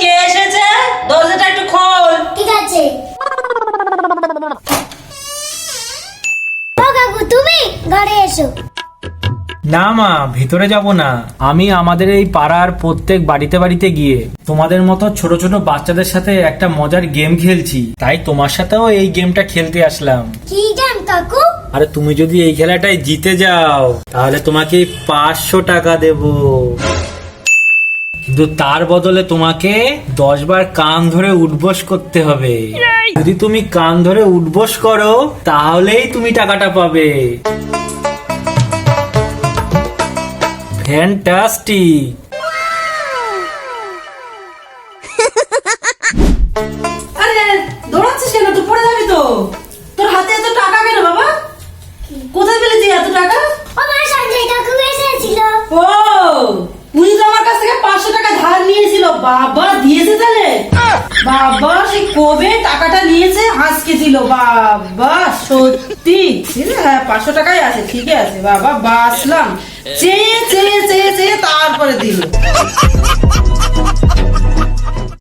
কে এসেছে? দরজাটা একটু খোল। ঠিক আছে। না মা ভেতরে যাব না। আমি আমাদের এই পাড়ার প্রত্যেক বাড়িতে বাড়িতে গিয়ে তোমাদের মতো ছোট ছোট বাচ্চাদের সাথে একটা মজার গেম খেলছি। তাই তোমার সাথেও এই গেমটা খেলতে আসলাম। কি গেম কাকু? আরে তুমি যদি এই খেলাটায় জিতে যাও তাহলে তোমাকে পাঁচশো টাকা দেবো। কিন্তু তার বদলে তোমাকে দশ বার কান ধরে উঠবোস করতে হবে। যদি তুমি কান ধরে উঠবোস করো তাহলেই তুমি টাকাটা পাবে। ফ্যান্টাস্টিক আরে দৌড়াচ্ছিস কেন? তুই পড়ে যাবি তো। তোর হাতে এত টাকা কেন বাবা? কোথায় পেলে তুই এত টাকা? আমার সঞ্জয় কাকু এসেছিল। ও উনি তো আমার কাছ থেকে পাঁচশো টাকা ধার নিয়েছিল বাবা দিয়েছে তাহলে? বাবা, সে কবে টাকাটা নিয়েছে? আজকে ছিল বাবা, সত্যি। হ্যাঁ পাঁচশো টাকাই আছে ঠিক আছে। বাবা বাসলাম চেয়ে চেয়ে চেয়ে চেয়ে তারপরে দিল।